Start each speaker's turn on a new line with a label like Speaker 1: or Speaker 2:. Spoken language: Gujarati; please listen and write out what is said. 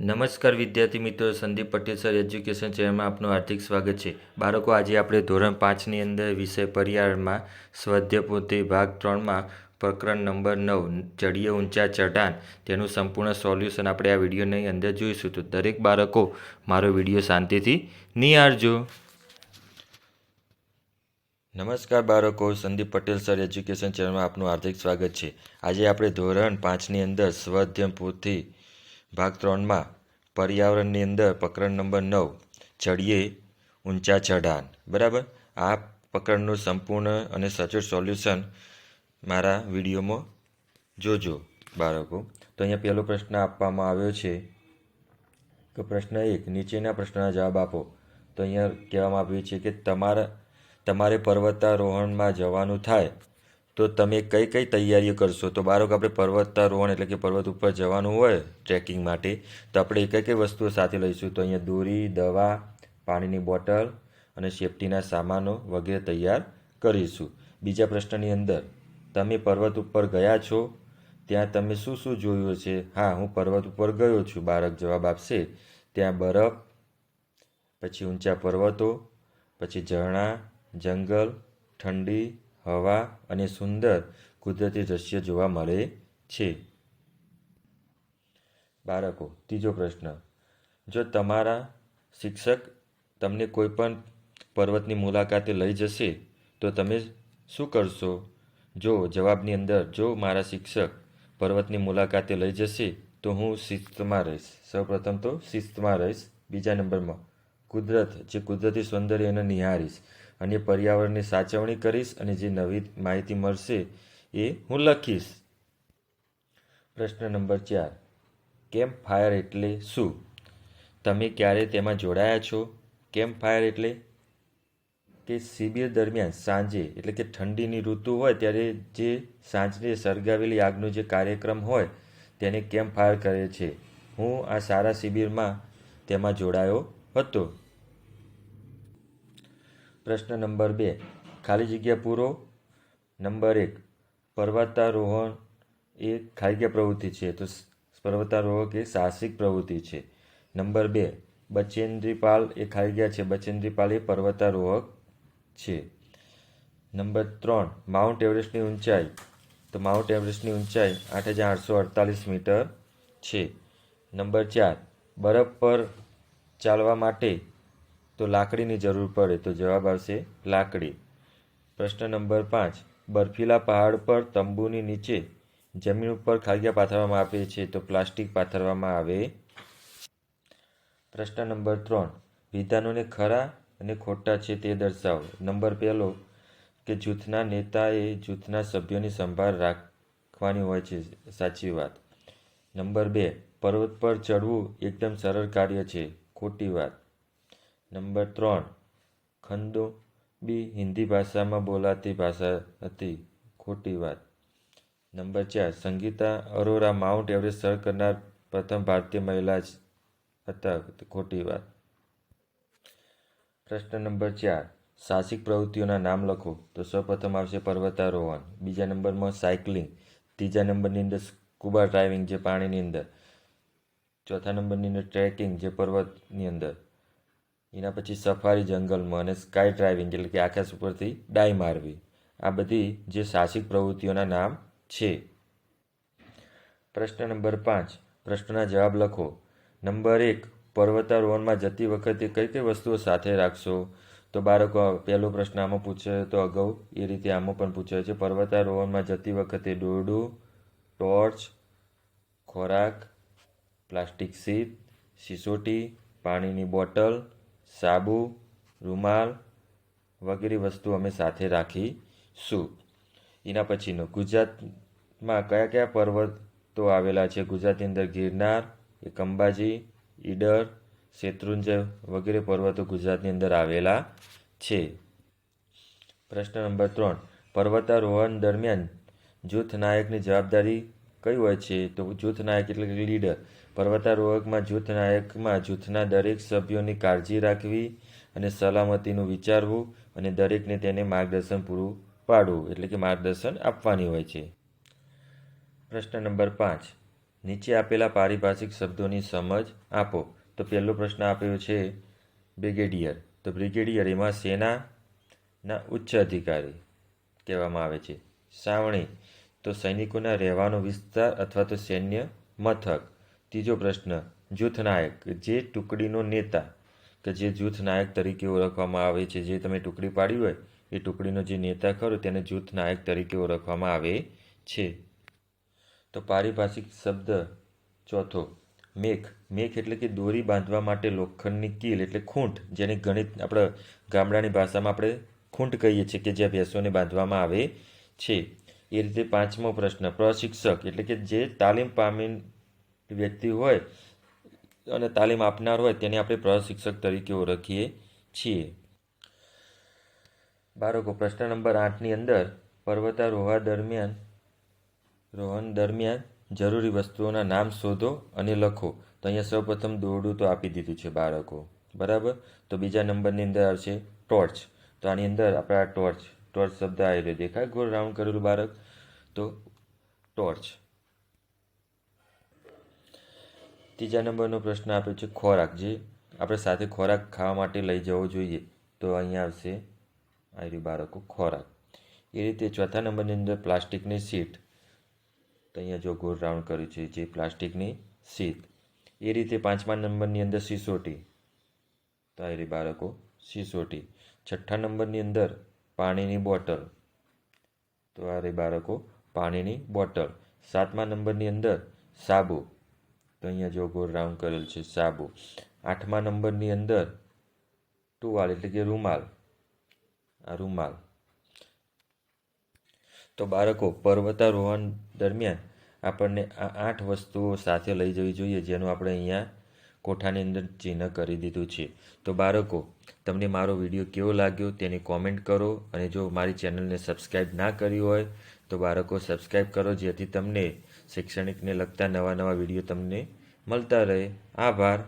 Speaker 1: નમસ્કાર વિદ્યાર્થી મિત્રો, સંદીપ પટેલ સર, એજ્યુકેશન ચેનલમાં આપનું હાર્દિક સ્વાગત છે. બાળકો, આજે આપણે ધોરણ પાંચની અંદર વિષય પર્યાવરણમાં સ્વાધ્યાયપોથી ભાગ ત્રણમાં પ્રકરણ નંબર નવ ચડીએ ઊંચા ચઢાણ, તેનું સંપૂર્ણ સોલ્યુશન આપણે આ વિડીયોની અંદર જોઈશું. તો દરેક બાળકો, મારો વીડિયો શાંતિથી નિહાળજો. નમસ્કાર બાળકો, સંદીપ પટેલ સર, એજ્યુકેશન ચેનલમાં આપનું હાર્દિક સ્વાગત છે. આજે આપણે ધોરણ પાંચની અંદર સ્વાધ્યમ પોથી ભાગ ત્રણમાં પર્યાવરણની અંદર પ્રકરણ નંબર નવ ચડીએ ઊંચા ચઢાણ. બરાબર? આ પ્રકરણનું સંપૂર્ણ અને સચોટ સોલ્યુશન મારા વિડીયોમાં જોજો બાળકો. તો અહીંયા પહેલો પ્રશ્ન આપવામાં આવ્યો છે કે પ્રશ્ન એક, નીચેના પ્રશ્નના જવાબ આપો. તો અહીંયા કહેવામાં આવ્યું છે કે તમારા, તમારે પર્વતારોહણમાં જવાનું થાય તો તમે કઈ કઈ તૈયારીઓ કરશો? તો બાળક આપણે પર્વતારોહણ એટલે કે પર્વત ઉપર જવાનું હોય ટ્રેકિંગ માટે, તો આપણે કઈ કઈ વસ્તુઓ સાથે લઈશું? તો અહીંયા દોરી, દવા, પાણીની બોટલ અને સેફટીના સામાનો વગેરે તૈયાર કરીશું. બીજા પ્રશ્નની અંદર, તમે પર્વત ઉપર ગયા છો, ત્યાં તમે શું શું જોયું છે હા, હું પર્વત ઉપર ગયો છું, બાળક જવાબ આપશે. ત્યાં બરફ, પછી ઊંચા પર્વતો, પછી ઝરણા, જંગલ, ઠંડી હવા અને સુંદર કુદરતી દ્રશ્ય જોવા મળે છે. બાળકો, ત્રીજો પ્રશ્ન. જો તમારા શિક્ષક તમને કોઈ પણ પર્વતની મુલાકાતે લઈ જશે, તો તમે શું કરશો? જો જવાબની અંદર, જો મારા શિક્ષક પર્વતની મુલાકાતે લઈ જશે, તો હું શિસ્તમાં રહીશ. સૌપ્રથમ તો શિસ્તમાં રહીશ. બીજા નંબરમાં, કુદરત, જે કુદરતી સૌંદર્ય એને નિહાળીશ અને પર્યાવરણની સાચવણી કરીશ અને જે નવી માહિતી મળશે એ હું લખીશ. પ્રશ્ન નંબર ચાર. કેમ્પ ફાયર એટલે શું? તમે ક્યારે તેમાં જોડાયા છો? કેમ્પ ફાયર એટલે? કે શિબિર દરમિયાન સાંજે, એટલે કે ઠંડીની ઋતુ હોય ત્યારે જે સાંજને સળગાવેલી આગનો જે કાર્યક્રમ હોય તેને કેમ્પ ફાયર કરે છે? હું આ સારા શિબિરમાં તેમાં જોડાયો હતો. પ્રશ્ન નંબર બે. ખાલી જગ્યા પૂરો. નંબર એક, પર્વતારોહણ એ ખાલી જગ્યા પ્રવૃત્તિ છે. તો પર્વતારોહક એ સાહસિક પ્રવૃત્તિ છે. નંબર બે, બચેન્દ્રીપાલ એ ખાલી જગ્યા છે. બચેન્દ્રીપાલ એ પર્વતારોહક છે. નંબર ત્રણ, માઉન્ટ એવરેસ્ટની ઊંચાઈ. તો માઉન્ટ એવરેસ્ટની ઊંચાઈ આઠ હજાર આઠસો અડતાલીસ મીટર છે. નંબર ચાર, બરફ પર ચાલવા માટે તો લાકડીની જરૂર પડે તો જવાબ આવશે લાકડી. પ્રશ્ન નંબર પાંચ. બર્ફીલા પહાડ પર તંબુની નીચે જમીન ઉપર ખાગ્યા પાથરવામાં આવે છે તો પ્લાસ્ટિક પાથરવામાં આવે પ્રશ્ન નંબર ત્રણ. વિધાનોને ખરા અને ખોટા છે તે દર્શાવો. નંબર પહેલો, કે જૂથના નેતાએ જૂથના સભ્યોની સંભાળ રાખવાની હોય છે, સાચી વાત. નંબર બે, પર્વત પર ચડવું એકદમ સરળ કાર્ય છે, ખોટી વાત. નંબર ત્રણ. ખંદો બી હિન્દી ભાષામાં બોલાતી ભાષા હતી. ખોટી વાત. નંબર ચાર. સંગીતા અરોરા માઉન્ટ એવરેસ્ટ સર કરનાર પ્રથમ ભારતીય મહિલા જ હતા. ખોટી વાત. પ્રશ્ન નંબર ચાર. સાહસિક પ્રવૃત્તિઓના નામ લખો. તો સૌપ્રથમ આવશે પર્વતારોહણ. બીજા નંબરમાં સાયકલિંગ. ત્રીજા નંબરની અંદર સ્કુબા ડ્રાઇવિંગ, જે પાણીની અંદર. ચોથા નંબરની અંદર ટ્રેકિંગ, જે પર્વતની અંદર. એના પછી સફારી જંગલમાં અને સ્કાય ડ્રાઇવિંગ એટલે કે આકાશ ઉપરથી ડાઈ મારવી. આ બધી જે સાહસિક પ્રવૃત્તિઓના નામ છે. પ્રશ્ન નંબર પાંચ. પ્રશ્નના જવાબ લખો. નંબર એક. પર્વતારોહણમાં જતી વખતે કઈ કઈ વસ્તુઓ સાથે રાખશો? તો બાળકો પહેલો પ્રશ્ન આમાં પૂછે તો અગાઉ એ રીતે આમાં પણ પૂછાય છે. પર્વતારોહણમાં જતી વખતે દોરડું, ટોર્ચ, ખોરાક, પ્લાસ્ટિક સીટ, સિસોટી, પાણીની બોટલ સાબુ, રૂમાલ વગેરે વસ્તુ અમે સાથે રાખીશું એના પછીનો ગુજરાતમાં કયા કયા પર્વતો આવેલા છે? ગુજરાતની અંદર ગિરનાર એક અંબાજી ઈડર શેત્રુંજય વગેરે પર્વતો ગુજરાતની અંદર આવેલા છે. પ્રશ્ન નંબર ત્રણ. પર્વતારોહણ દરમિયાન જૂથ નાયકની જવાબદારી કઈ હોય છે? તો જૂથ નાયક એટલે લીડર. પર્વતારોહકમાં જૂથ નાયકમાં જૂથના દરેક સભ્યોની કાળજી રાખવી અને સલામતીનું વિચારવું અને દરેકને તેને માર્ગદર્શન પૂરું પાડવું, એટલે કે માર્ગદર્શન આપવાની હોય છે. પ્રશ્ન નંબર પાંચ. નીચે આપેલા પારિભાષિક શબ્દોની સમજ આપો. તો પહેલો પ્રશ્ન આપ્યો છે, બ્રિગેડિયર. તો બ્રિગેડિયર એમાં સેનાના ઉચ્ચ અધિકારી કહેવામાં આવે છે. સાવણી. તો સૈનિકોના રહેવાનો વિસ્તાર અથવા તો સૈન્ય મથક. ત્રીજો પ્રશ્ન, જૂથ નાયક, જે ટુકડીનો નેતા કે જે જૂથ નાયક તરીકે ઓળખવામાં આવે છે, જે તમે ટુકડી પાડી હોય, એ ટુકડીનો જે નેતા ખરો તેને જૂથ નાયક તરીકે ઓળખવામાં આવે છે. તો પારિભાષિક શબ્દ ચોથો, મેઘ. મેઘ એટલે કે દોરી બાંધવા માટે લોખંડની કીલ એટલે ખૂંટ, જેને ગણિત આપણે ગામડાની ભાષામાં આપણે ખૂંટ કહીએ છીએ કે જ્યાં ભેંસોને બાંધવામાં આવે છે. એ રીતે પાંચમો પ્રશ્ન, પ્રશિક્ષક એટલે કે જે તાલીમ પામી વ્યક્તિ હોય અને તાલીમ આપનાર હોય તેને આપણે પ્રશિક્ષક તરીકે ઓળખીએ છીએ. બાળકો, પ્રશ્ન નંબર આઠની અંદર પર્વતારોહણ દરમિયાન, રોહન દરમિયાન જરૂરી વસ્તુઓના નામ શોધો અને લખો. તો અહીંયા સૌપ્રથમ દોરડું તો આપી દીધું છે બાળકો. બરાબર? તો બીજા નંબરની અંદર આવશે ટોર્ચ. તો આની અંદર આપણે આ ટોર્ચ. ટોર્ચ શબ્દ આવેલો દેખાય? ગોળ રાઉન્ડ કરેલું બાળક. તો ટોર્ચ. ત્રીજા નંબરનો પ્રશ્ન આપ્યો છે ખોરાક જે આપણે સાથે ખોરાક ખાવા માટે લઈ જવો જોઈએ. તો અહીંયા આવશે આવી બાળકો, ખોરાક. એ રીતે ચોથા નંબરની અંદર પ્લાસ્ટિકની સીટ. તો અહીંયા જો ગોળ રાઉન્ડ કર્યું છે, જે પ્લાસ્ટિકની સીટ. એ રીતે પાંચમા નંબરની અંદર સિસોટી. તો આવી બાળકો, સિસોટી. છઠ્ઠા નંબરની અંદર પાણીની બોટલ. તો આ રે બાળકો, પાણીની બોટલ. સાતમા નંબરની અંદર સાબુ. તો અહીંયા જો ગોળ રાઉન્ડ કરેલ છે સાબુ. આઠમા નંબરની અંદર ટુવાલ એટલે કે રૂમાલ. આ રૂમાલ. તો બાળકો, પર્વતારોહણ દરમિયાન આપણને આ આઠ વસ્તુઓ સાથે લઈ જવી જોઈએ, જેનું આપણે અહીંયા કોઠાની અંદર ચિહ્ન કરી દીધું છે. તો બાળકો, તમને મારો વીડિયો કેવો લાગ્યો તેની કોમેન્ટ કરો અને જો મારી ચેનલને સબસ્ક્રાઈબ ના કરી હોય તો બાળકો સબસ્ક્રાઈબ કરો જેથી તમને શૈક્ષણિકને લગતા નવા નવા વીડિયો તમને મળતા રહે. આભાર.